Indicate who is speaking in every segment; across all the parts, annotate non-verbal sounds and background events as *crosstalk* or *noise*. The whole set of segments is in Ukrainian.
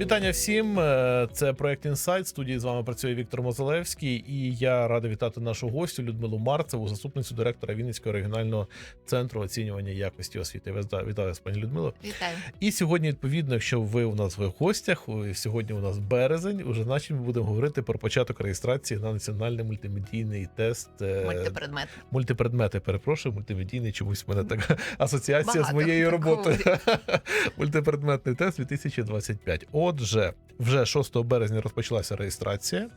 Speaker 1: Вітання всім. Е, Це проект Інсайт. Студії з вами працює Віктор Мозалевський, і я радий вітати нашу гостю Людмилу Марцеву, заступницю директора Вінницького регіонального центру оцінювання якості освіти. Вітаю вас, пані Людмило.
Speaker 2: Вітаю.
Speaker 1: І сьогодні, відповідно, якщо ви у нас в гостях, сьогодні у нас березень. Уже значить ми будемо говорити про початок реєстрації на національний мультимедійний тест е,
Speaker 2: Мультипредмет.
Speaker 1: мультипредмети. Перепрошую, мультимедійний чомусь в мене така *laughs* асоціація з моєю роботою. *laughs* Мультипредметний тест 2025. Отже, вже 6 березня розпочалася реєстрація.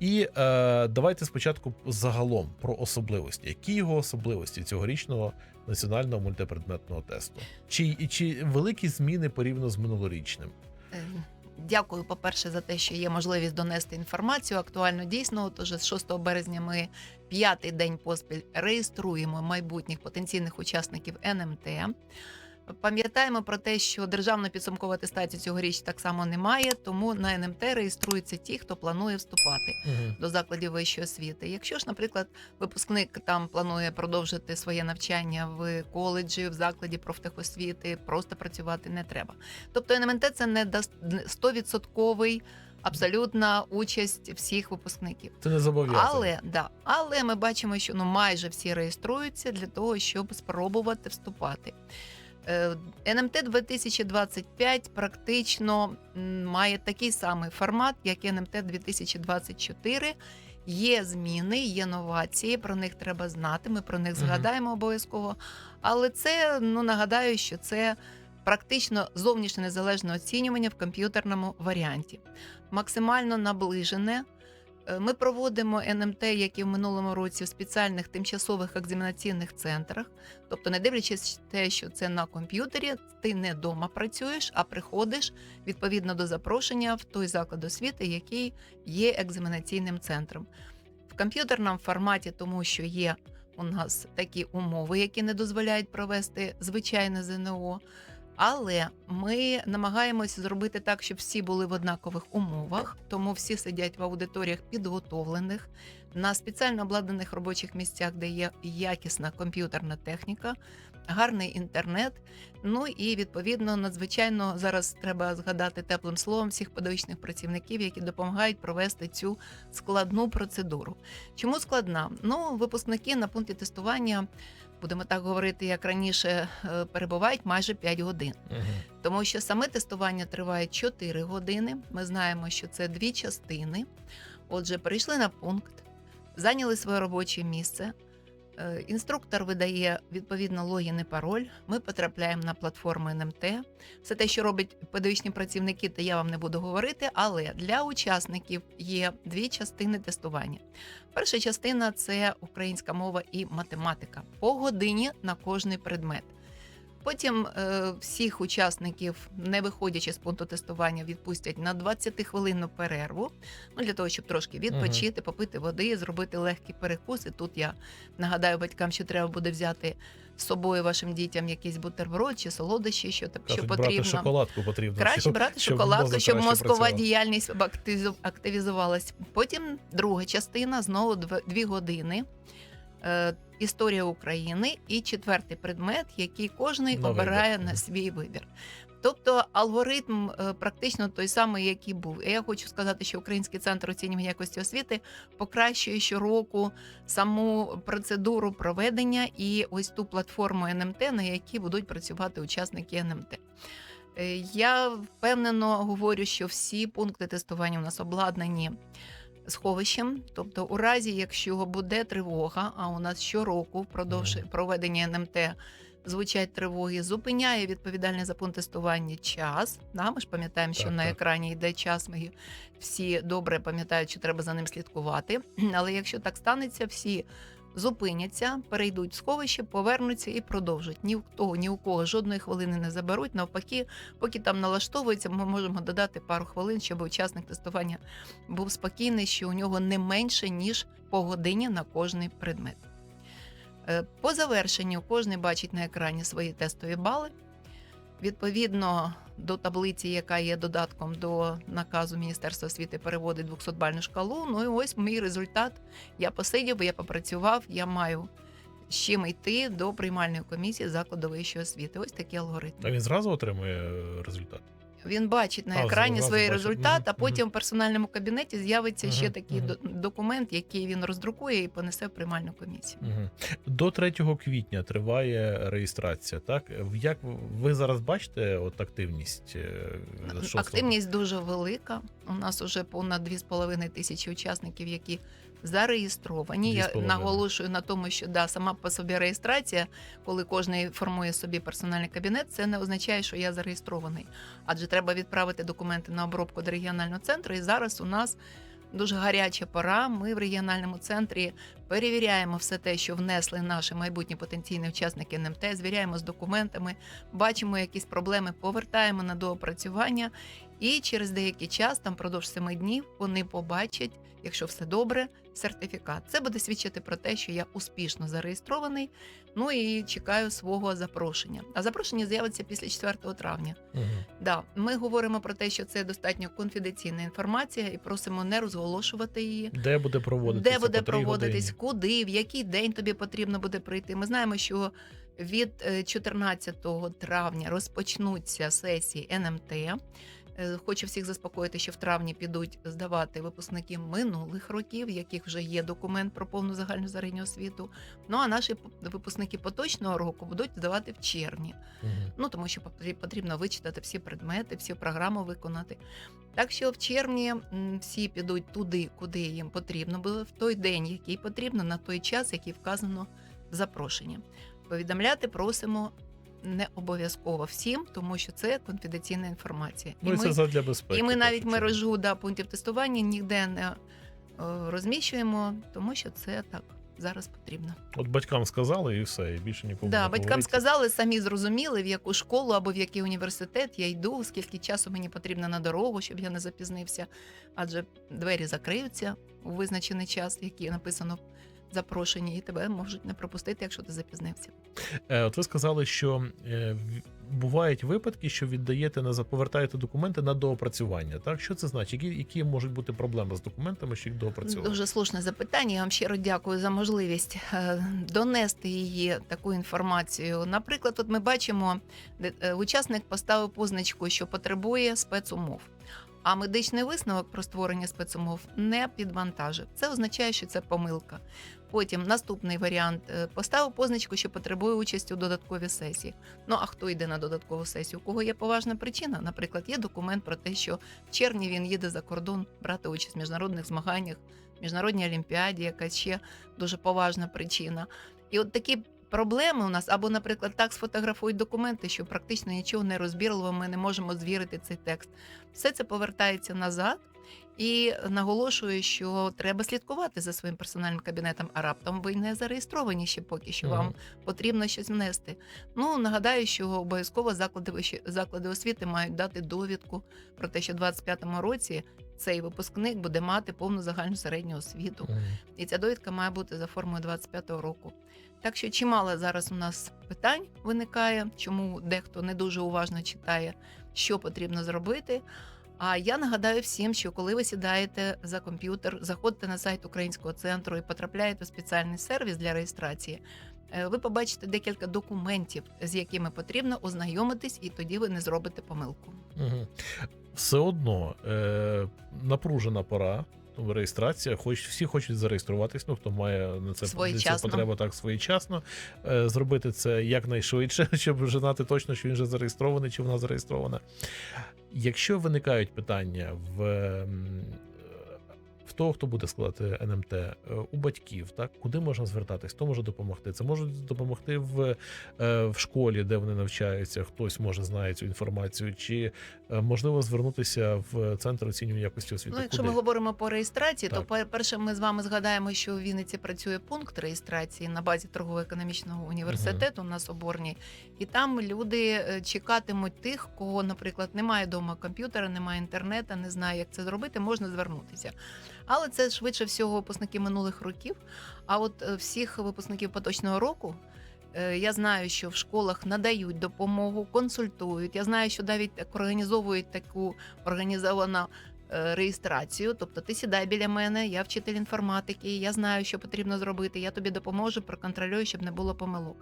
Speaker 1: І е, давайте спочатку загалом про особливості. Які його особливості цьогорічного національного мультипредметного тесту? Чи, чи великі зміни порівняно з минулорічним?
Speaker 2: Е, Дякую, по-перше, за те, що є можливість донести інформацію актуально дійсно. Тож з 6 березня ми п'ятий день поспіль реєструємо майбутніх потенційних учасників НМТ. Пам'ятаємо про те, що державна підсумкова атестація цьогоріч так само немає, тому на НМТ реєструються ті, хто планує вступати. до закладів вищої освіти. Якщо ж, наприклад, випускник там планує продовжити своє навчання в коледжі, в закладі профтехосвіти, просто працювати не треба. Тобто НМТ це не даст- не 100% абсолютна участь всіх випускників.
Speaker 1: Це не зобов'язано.
Speaker 2: Але да, але ми бачимо, що ну майже всі реєструються для того, щоб спробувати вступати. Е, НМТ 2025 практично має такий самий формат, як НМТ 2024. Є зміни, є новації. Про них треба знати. Ми про них згадаємо обов'язково. Але це ну нагадаю, що це практично зовнішнє незалежне оцінювання в комп'ютерному варіанті, максимально наближене. Е, Ми проводимо НМТ, як і в минулому році, в спеціальних тимчасових екзаменаційних центрах. Тобто, не дивлячись те, що це на комп'ютері, ти не вдома працюєш, а приходиш відповідно до запрошення в той заклад освіти, який є екзаменаційним центром. В комп'ютерному форматі, тому що є у нас такі умови, які не дозволяють провести звичайне ЗНО. Але ми намагаємося зробити так, щоб всі були в однакових умовах, тому всі сидять в аудиторіях підготовлених на спеціально обладнаних робочих місцях, де є якісна комп'ютерна техніка, гарний інтернет. Ну і відповідно надзвичайно зараз треба згадати теплим словом всіх педагогічних працівників, які допомагають провести цю складну процедуру. Чому складна? Ну, випускники на пункті тестування, будемо так говорити, як раніше, е, перебувають майже 5 годин.
Speaker 1: Мгм.
Speaker 2: Тому що саме тестування триває 4 години. Ми знаємо, що це дві частини. Отже, прийшли на пункт, зайняли своє робоче місце. Е, Інструктор видає відповідно логін і пароль. Ми потрапляємо на платформу НМТ. Все те, що роблять педагогічні працівники, то я вам не буду говорити. Але для учасників є дві частини тестування. Перша частина це українська мова і математика по годині на кожний предмет. Потім е, всіх учасників, не виходячи з пункту тестування, відпустять на 20-хвилинну перерву. Ну для того, щоб трошки відпочити, попити води, зробити легкий перекус. І тут я нагадаю батькам, що треба буде взяти з собою вашим дітям якийсь бутерброд чи солодощі, що, та- що потрібно.
Speaker 1: брати шоколадку потрібно.
Speaker 2: Краще
Speaker 1: щоб-
Speaker 2: брати шоколадку, щоб
Speaker 1: краще
Speaker 2: мозкова
Speaker 1: працював.
Speaker 2: діяльність активізу- активізувалась. Потім друга частина знову дв- дві години. Е, Історія України і четвертий предмет, який кожний
Speaker 1: На
Speaker 2: обирає
Speaker 1: вибір.
Speaker 2: на свій вибір. Тобто алгоритм е, практично той самий, який був. І я хочу сказати, що Український центр оцінювання якості освіти покращує щороку саму процедуру проведення і ось ту платформу НМТ, на якій будуть працювати учасники НМТ. Е, Я впевнено говорю, що всі пункти тестування у нас обладнані сховищем. Тобто, у разі, якщо буде тривога, а у нас щороку впродовж проведення НМТ звучать тривоги, зупиняє відповідальний за пункт тестування час. Да, ми ж пам'ятаємо, що
Speaker 1: Так,
Speaker 2: на
Speaker 1: так.
Speaker 2: екрані йде час. Ми всі добре пам'ятають, що треба за ним слідкувати. *clears throat* Але якщо так станеться, всі зупиняться, перейдуть в сховище, повернуться і продовжать. Ні в того, ні у кого жодної хвилини не заберуть. Навпаки, поки там налаштовується, ми можемо додати пару хвилин, щоб учасник тестування був спокійний, що у нього не менше ніж по годині на кожний предмет. Е, По завершенню кожен бачить на екрані свої тестові бали. Відповідно до таблиці, яка є додатком до наказу Міністерства освіти, переводить 200-бальну шкалу. Ну і ось мій результат. Я посидів, я попрацював, я маю з чим йти до приймальної комісії закладу вищої освіти. Ось такий алгоритм.
Speaker 1: А він зразу отримує е, результат?
Speaker 2: Він бачить на екрані
Speaker 1: зразу
Speaker 2: свій
Speaker 1: бачить.
Speaker 2: результат,
Speaker 1: Мгм,
Speaker 2: а потім в персональному кабінеті з'явиться ще такий документ, який він роздрукує і понесе в приймальну комісію.
Speaker 1: До 3 квітня триває реєстрація. Так як ви зараз бачите от активність е.
Speaker 2: Активність дуже велика. У нас вже понад 2,5 тисячі учасників, які зареєстровані. Я наголошую на тому, що да, сама по собі реєстрація, коли кожен формує собі персональний кабінет, це не означає, що я зареєстрований. Адже треба відправити документи на обробку до регіонального центру. І зараз у нас дуже гаряча пора. Ми в регіональному центрі перевіряємо все те, що внесли наші майбутні потенційні учасники НМТ, звіряємо з документами, бачимо якісь проблеми, повертаємо на доопрацювання. І через деякий час, там продовж семи днів, вони побачать, якщо все добре, сертифікат. Це буде свідчити про те, що я успішно зареєстрований. Ну і чекаю свого запрошення. А запрошення з'явиться після 4 травня.
Speaker 1: Мгм.
Speaker 2: Да, ми говоримо про те, що це достатньо конфіденційна інформація, і просимо не розголошувати її.
Speaker 1: Де буде проводитися?
Speaker 2: Де буде проводитись,
Speaker 1: години?
Speaker 2: куди, в який день тобі потрібно буде прийти. Ми знаємо, що від е, 14 травня розпочнуться сесії НМТ. Е, Хочу всіх заспокоїти, що в травні підуть здавати випускники минулих років, в яких вже є документ про повну загальну середню освіту. Ну а наші випускники поточного року будуть здавати в червні.
Speaker 1: Мгм.
Speaker 2: Ну тому що потрі- потрібно вичитати всі предмети, всі програми виконати. Так що в червні всі підуть туди, куди їм потрібно було, в той день, який потрібно, на той час, який вказано в запрошенні. Повідомляти просимо не обов'язково всім, тому що це конфіденційна інформація.
Speaker 1: Ну і це задля безпеки.
Speaker 2: і ми навіть мережу да, пунктів тестування ніде не е, розміщуємо, тому що це так зараз потрібно.
Speaker 1: От батькам сказали і все, і більше нікому
Speaker 2: Да,
Speaker 1: не
Speaker 2: батькам
Speaker 1: говориться.
Speaker 2: сказали, самі зрозуміли, в яку школу або в який університет я йду, скільки часу мені потрібно на дорогу, щоб я не запізнився. Адже двері закриються у визначений час, який написано в запрошенні, і тебе можуть не пропустити, якщо ти запізнився.
Speaker 1: Е, От ви сказали, що е, бувають випадки, що віддаєте на повертаєте документи на доопрацювання. Так, що це значить? Які, які можуть бути проблеми з документами, що їх доопрацьовують?
Speaker 2: Дуже слушне запитання. Я вам щиро дякую за можливість е, донести її таку інформацію. Наприклад, от ми бачимо, де учасник поставив позначку, що потребує спецумов. А медичний висновок про створення спецумов не підвантажив. Це означає, що це помилка. Потім наступний варіант е, поставив позначку, що потребує участі у додатковій сесії. Ну а хто йде на додаткову сесію? У кого є поважна причина? Наприклад, є документ про те, що в червні він їде за кордон брати участь в міжнародних змаганнях, міжнародній олімпіаді, яка ще дуже поважна причина. І от такі проблеми у нас, або, наприклад, так сфотографують документи, що практично нічого не розбірливо, ми не можемо звірити цей текст. Все це повертається назад. І наголошую, що треба слідкувати за своїм персональним кабінетом, а раптом ви не зареєстровані ще поки що. Вам потрібно щось внести. Ну нагадаю, що обов'язково заклади заклади освіти мають дати довідку про те, що в 25-му році цей випускник буде мати повну загальну середню освіту. І ця довідка має бути за формою 25-го року. Так що чимало зараз у нас питань виникає, чому дехто не дуже уважно читає, що потрібно зробити. А я нагадаю всім, що коли ви сідаєте за комп'ютер, заходите на сайт українського центру і потрапляєте в спеціальний сервіс для реєстрації, е, ви побачите декілька документів, з якими потрібно ознайомитись, і тоді ви не зробите помилку.
Speaker 1: Мгм. Все одно е, напружена пора. Реєстрація, хоч всі хочуть зареєструватись. Ну хто має на це потребу так своєчасно е, зробити це якнайшвидше, *laughs* щоб вже знати точно, що він вже зареєстрований, чи вона зареєстрована. Якщо виникають питання в, в того, хто буде складати НМТ, е, у батьків, так куди можна звертатись, хто може допомогти? Це можуть допомогти в, е, в школі, де вони навчаються, хтось може знає цю інформацію, чи е, можливо звернутися в центр оцінювання якості освіти.
Speaker 2: Ну, якщо
Speaker 1: Куди?
Speaker 2: ми говоримо по реєстрації,
Speaker 1: Так.
Speaker 2: то перше ми з вами згадаємо, що в Вінниці працює пункт реєстрації на базі торгово-економічного університету на Соборній, і там люди чекатимуть тих, кого, наприклад, немає вдома комп'ютера, немає інтернету, не знає, як це зробити, можна звернутися. Але це швидше всього випускники минулих років. А от е, всіх випускників поточного року. е, Я знаю, що в школах надають допомогу, консультують. Я знаю, що навіть організовують таку організовану е, реєстрацію. Тобто ти сідай біля мене, я вчитель інформатики, я знаю, що потрібно зробити. Я тобі допоможу, проконтролюю, щоб не було помилок.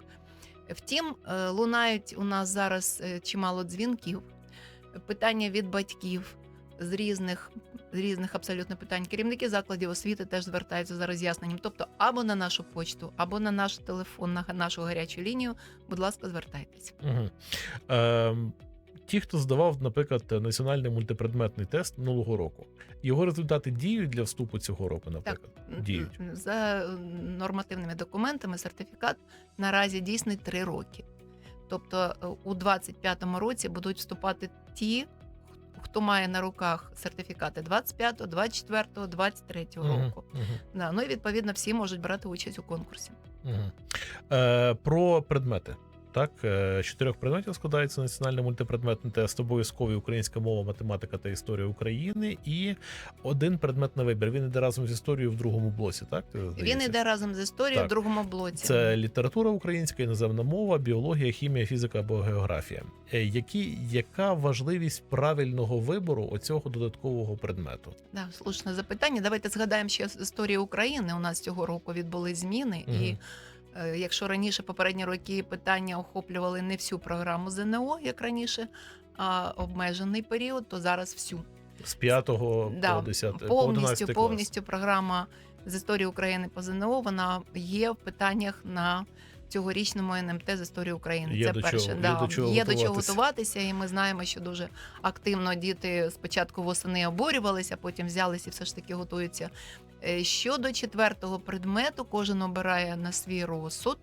Speaker 2: Втім, лунають у нас зараз чимало дзвінків питання від батьків з різних. З різних абсолютно питань керівники закладів освіти теж звертаються за роз'ясненням. Тобто, або на нашу почту, або на наш телефон, на нашу гарячу лінію. Будь ласка, звертайтеся.
Speaker 1: Угу. Е, ті, хто здавав, наприклад, національний мультипредметний тест минулого року, його результати діють для вступу цього року, наприклад. Діють.
Speaker 2: За нормативними документами сертифікат наразі дійсний три роки. Тобто е, у 25-му році будуть вступати ті, хто має на руках сертифікати 25-го, 24-го, 23-го
Speaker 1: Мгм,
Speaker 2: року.
Speaker 1: Угу.
Speaker 2: Да, ну і відповідно всі можуть брати участь у конкурсі.
Speaker 1: Угу. Е, про предмети. Так, е, з чотирьох предметів складається національний мультипредметний тест, обов'язковий українська мова, математика та історія України, і один предмет на вибір. Він іде разом з історією в другому блоці. Так
Speaker 2: Він
Speaker 1: здається?
Speaker 2: йде разом з історією
Speaker 1: Так.
Speaker 2: в другому блоці.
Speaker 1: Це література українська, іноземна мова, біологія, хімія, фізика або географія. Е, Які, яка важливість правильного вибору оцього додаткового предмету?
Speaker 2: Да, слушне запитання. Давайте згадаємо ще з історії України. У нас цього року відбули зміни, і
Speaker 1: Мгм.
Speaker 2: е, якщо раніше попередні роки питання охоплювали не всю програму ЗНО, як раніше, а обмежений період, то зараз всю
Speaker 1: З 5
Speaker 2: Да,
Speaker 1: по 10 по
Speaker 2: повністю,
Speaker 1: 11 клас.
Speaker 2: повністю програма з історії України по ЗНО. Вона є в питаннях на цьогорічному НМТ з історії України.
Speaker 1: Є
Speaker 2: Це
Speaker 1: до
Speaker 2: перше.
Speaker 1: чого- є
Speaker 2: да.
Speaker 1: до чого
Speaker 2: є до чого
Speaker 1: готуватися.
Speaker 2: готуватися, і ми знаємо, що дуже активно діти спочатку восени обурювалися, потім взялися і все ж таки готуються. Е, Щодо четвертого предмету, кожен обирає на свій розсуд.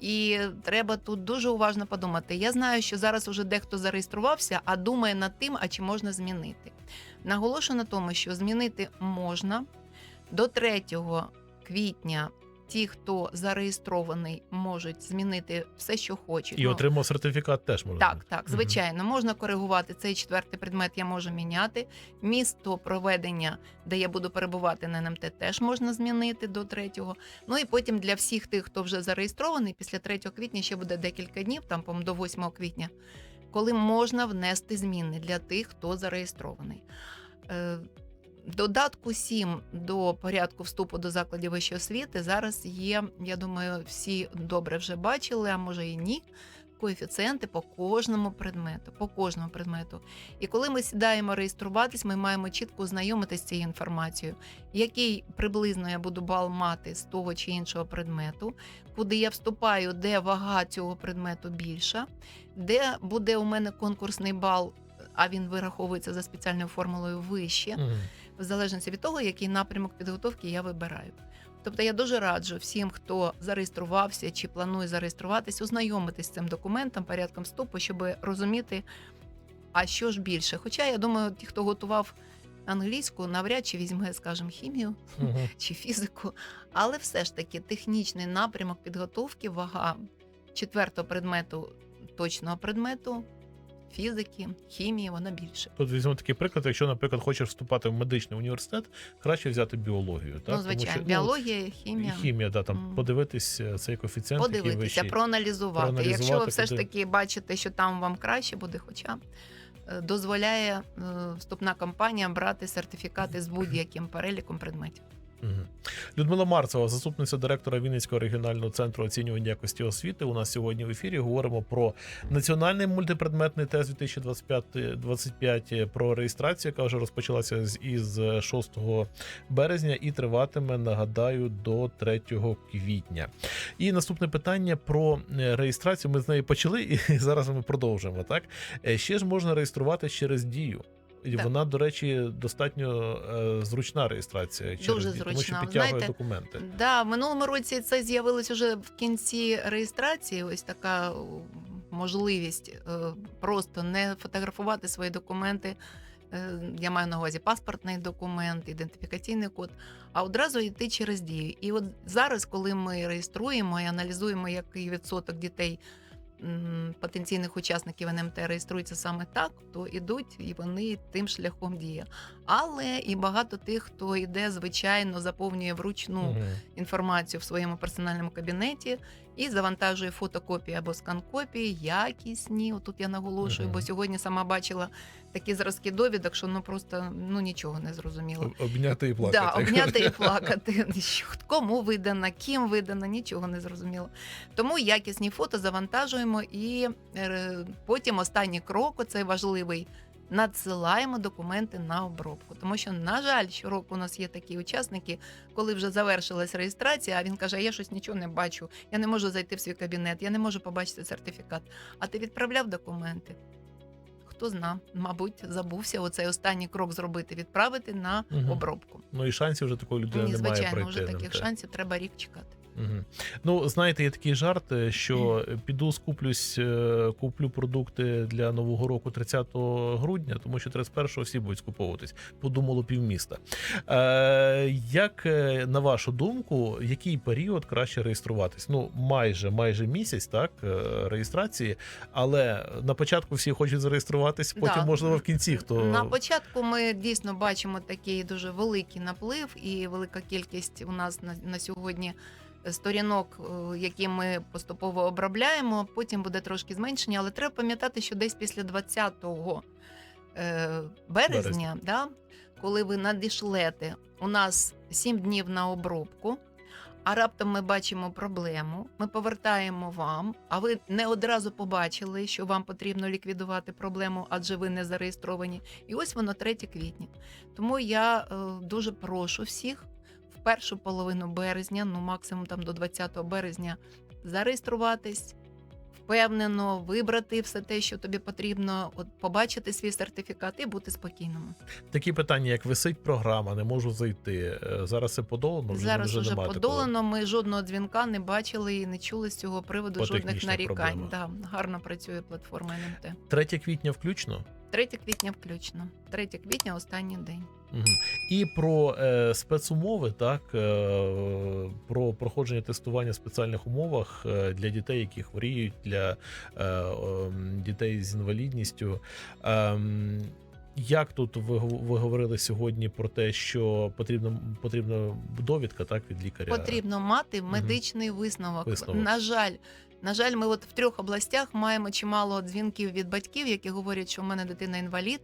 Speaker 2: І треба тут дуже уважно подумати. Я знаю, що зараз уже дехто зареєструвався, а думає над тим, а чи можна змінити. Наголошую на тому, що змінити можна до 3 квітня. Ті, хто зареєстрований, можуть змінити все, що хочуть.
Speaker 1: І
Speaker 2: Ну,
Speaker 1: отримав сертифікат теж можна.
Speaker 2: так, так, звичайно, можна коригувати цей четвертий предмет. Я можу міняти. Місто проведення, де я буду перебувати на НМТ, теж можна змінити до 3. Ну і потім для всіх тих, хто вже зареєстрований, після 3 квітня ще буде декілька днів, там по-моєму, до 8 квітня, коли можна внести зміни для тих, хто зареєстрований. Додатку 7 до порядку вступу до закладів вищої освіти зараз є. Я думаю, всі добре вже бачили, а може і ні. Коефіцієнти по кожному предмету, по кожному предмету. І коли ми сідаємо реєструватись, ми маємо чітко ознайомитися з цією інформацією, який приблизно я буду бал мати з того чи іншого предмету, куди я вступаю, де вага цього предмету більша, де буде у мене конкурсний бал, а він вираховується за спеціальною формулою вище
Speaker 1: Мгм.
Speaker 2: В залежності від того, який напрямок підготовки я вибираю. Тобто я дуже раджу всім, хто зареєструвався чи планує зареєструватись, ознайомитись з цим документом, порядком вступу, щоб розуміти, а що ж більше. Хоча я думаю, ті, хто готував англійську, навряд чи візьме, скажімо, хімію
Speaker 1: Мгм. *laughs*
Speaker 2: чи фізику, але все ж таки технічний напрямок підготовки, вага четвертого предмету, точного предмету, фізики, хімії, вона більше.
Speaker 1: Тут візьмемо такий приклад, якщо, наприклад, хочеш вступати в медичний університет, краще взяти біологію. Так?
Speaker 2: ну,
Speaker 1: Тому
Speaker 2: звичайно,
Speaker 1: що, ну,
Speaker 2: біологія, хімія.
Speaker 1: Хімія, да, там
Speaker 2: Мгм.
Speaker 1: подивитись цей коефіцієнт, який
Speaker 2: подивитися,
Speaker 1: вищий.
Speaker 2: проаналізувати.
Speaker 1: проаналізувати,
Speaker 2: Якщо ви все ж таки бачите, що там вам краще буде, хоча е, дозволяє е, вступна кампанія брати сертифікати з будь-яким переліком предметів.
Speaker 1: Людмила Марцева, заступниця директора Вінницького регіонального центру оцінювання якості освіти. У нас сьогодні в ефірі говоримо про національний мультипредметний тест 2025, про реєстрацію, яка вже розпочалася із 6 березня і триватиме, нагадаю, до 3 квітня. І наступне питання про е, реєстрацію. Ми з неї почали, і *laughs* зараз ми продовжимо. Так Е, ще ж можна реєструвати через дію. І
Speaker 2: Так.
Speaker 1: вона, до речі, достатньо е, зручна реєстрація через
Speaker 2: Дуже
Speaker 1: дію, тому що підтягує
Speaker 2: Знаєте,
Speaker 1: документи.
Speaker 2: Да, в минулому році це з'явилось уже в кінці реєстрації. Ось така можливість е, просто не фотографувати свої документи. Е, Я маю на увазі паспортний документ, ідентифікаційний код, а одразу йти через дію. І от зараз, коли ми реєструємо і аналізуємо, який відсоток дітей. Потенційних учасників НМТ реєструються саме так, то ідуть і вони тим шляхом діє. Але і багато тих, хто йде, звичайно, заповнює вручну інформацію в своєму персональному кабінеті і завантажує фотокопії або скан-копії, якісні. Отут я наголошую,
Speaker 1: Мгм.
Speaker 2: бо сьогодні сама бачила такі зразки довідок, що ну просто ну нічого не зрозуміло.
Speaker 1: Обняти і плакати.
Speaker 2: Да, обняти і *laughs* плакати. Кому видано, ким видано, нічого не зрозуміло. Тому якісні фото завантажуємо. і е, потім останній крок, оцей важливий. Надсилаємо документи на обробку, тому що на жаль, щороку у нас є такі учасники, коли вже завершилась реєстрація. А він каже: «А я щось нічого не бачу, я не можу зайти в свій кабінет, я не можу побачити сертифікат. А ти відправляв документи? Хто зна, мабуть, забувся оцей останній крок зробити, відправити на
Speaker 1: Мгм.
Speaker 2: обробку.
Speaker 1: Ну і шансів вже такої людини
Speaker 2: Ні,
Speaker 1: немає
Speaker 2: звичайно,
Speaker 1: пройти.
Speaker 2: вже таких
Speaker 1: НМТ.
Speaker 2: шансів треба рік чекати.
Speaker 1: Мгм. Ну, знаєте, є такий жарт, е, що піду скуплюсь, е, куплю продукти для нового року 30 грудня, тому що 31-го всі будуть скуповуватись. Подумало півміста. Е, як е, на вашу думку, який період краще реєструватись? Ну, майже майже місяць, так, реєстрації, але на початку всі хочуть зареєструватись, потім,
Speaker 2: Да.
Speaker 1: можливо, в кінці хто
Speaker 2: На початку ми дійсно бачимо такий дуже великий наплив і велика кількість у нас на, на сьогодні сторінок, е, які ми поступово обробляємо. Потім буде трошки зменшення, але треба пам'ятати, що десь після 20 е, березня,
Speaker 1: Березня.
Speaker 2: да, коли ви надішлете, у нас 7 днів на обробку. А раптом ми бачимо проблему, ми повертаємо вам, а ви не одразу побачили, що вам потрібно ліквідувати проблему, адже ви не зареєстровані. І ось воно 3 квітня. Тому я е, дуже прошу всіх в першу половину березня, ну максимум там до 20 березня, зареєструватись. Впевнено вибрати все те, що тобі потрібно, от побачити свій сертифікат і бути спокійним.
Speaker 1: такі питання, як висить програма, не можу зайти. е, Зараз це подолано. Вже,
Speaker 2: Зараз
Speaker 1: вже
Speaker 2: подолано. Ми жодного дзвінка не бачили і не чули з цього приводу
Speaker 1: По
Speaker 2: жодних нарікань. Да, гарно працює платформа НМТ.
Speaker 1: 3 квітня включно.
Speaker 2: 3 квітня включно. 3 квітня останній день.
Speaker 1: І про е, спецумови, так е, про проходження тестування в спеціальних умовах е, для дітей, які хворіють, для е, ем, дітей з інвалідністю. Ем, як тут ви, ви говорили сьогодні про те, що потрібна потрібна довідка так від лікаря?
Speaker 2: Потрібно мати медичний висновок.
Speaker 1: Висновок.
Speaker 2: На жаль, на жаль, ми от в трьох областях маємо чимало дзвінків від батьків, які говорять, що в мене дитина інвалід.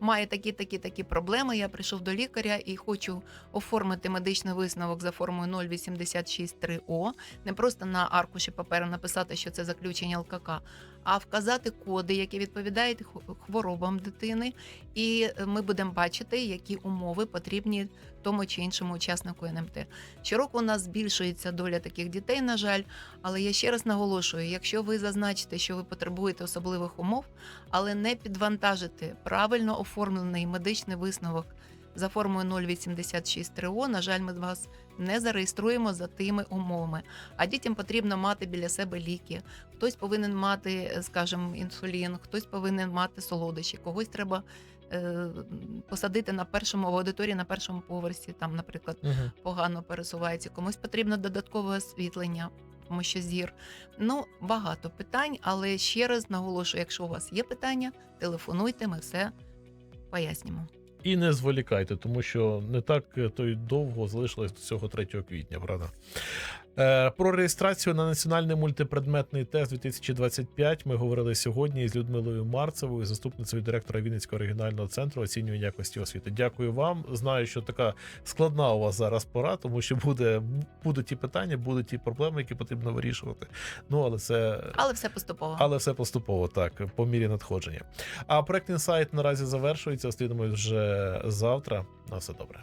Speaker 2: Має такі, такі, такі проблеми. Я прийшов до лікаря і хочу оформити медичний висновок за формою 0863О. Не просто на аркуші паперу написати, що це заключення ЛКК, а вказати коди, які відповідають хворобам дитини, і е, ми будемо бачити, які умови потрібні тому чи іншому учаснику НМТ. Щороку у нас збільшується доля таких дітей, на жаль, але я ще раз наголошую: якщо ви зазначите, що ви потребуєте особливих умов, але не підвантажите правильно оформлений медичний висновок за формою 0863О, на жаль, ми вас не зареєструємо за тими умовами. А дітям потрібно мати біля себе ліки. Хтось повинен мати, скажімо, інсулін, хтось повинен мати солодощі, когось треба. Е, Посадити на першому в аудиторії на першому поверсі, там, наприклад,
Speaker 1: Мгм.
Speaker 2: погано пересувається, комусь потрібно додаткове освітлення, тому що зір. Ну, багато питань, але ще раз наголошую, якщо у вас є питання, телефонуйте, ми все пояснимо.
Speaker 1: І не зволікайте, тому що не так е, то й довго залишилось до цього 3 квітня, правда? Е, Про реєстрацію на національний мультипредметний тест 2025 ми говорили сьогодні з Людмилою Марцевою, заступницею директора Вінницького регіонального центру оцінювання якості освіти. Дякую вам. Знаю, що така складна у вас зараз пора, тому що буде будуть ті питання, будуть ті проблеми, які потрібно вирішувати. Ну але це
Speaker 2: Але все поступово.
Speaker 1: але все поступово, так, по мірі надходження. А проект інсайт наразі завершується. Слідуємо вже завтра. На все добре.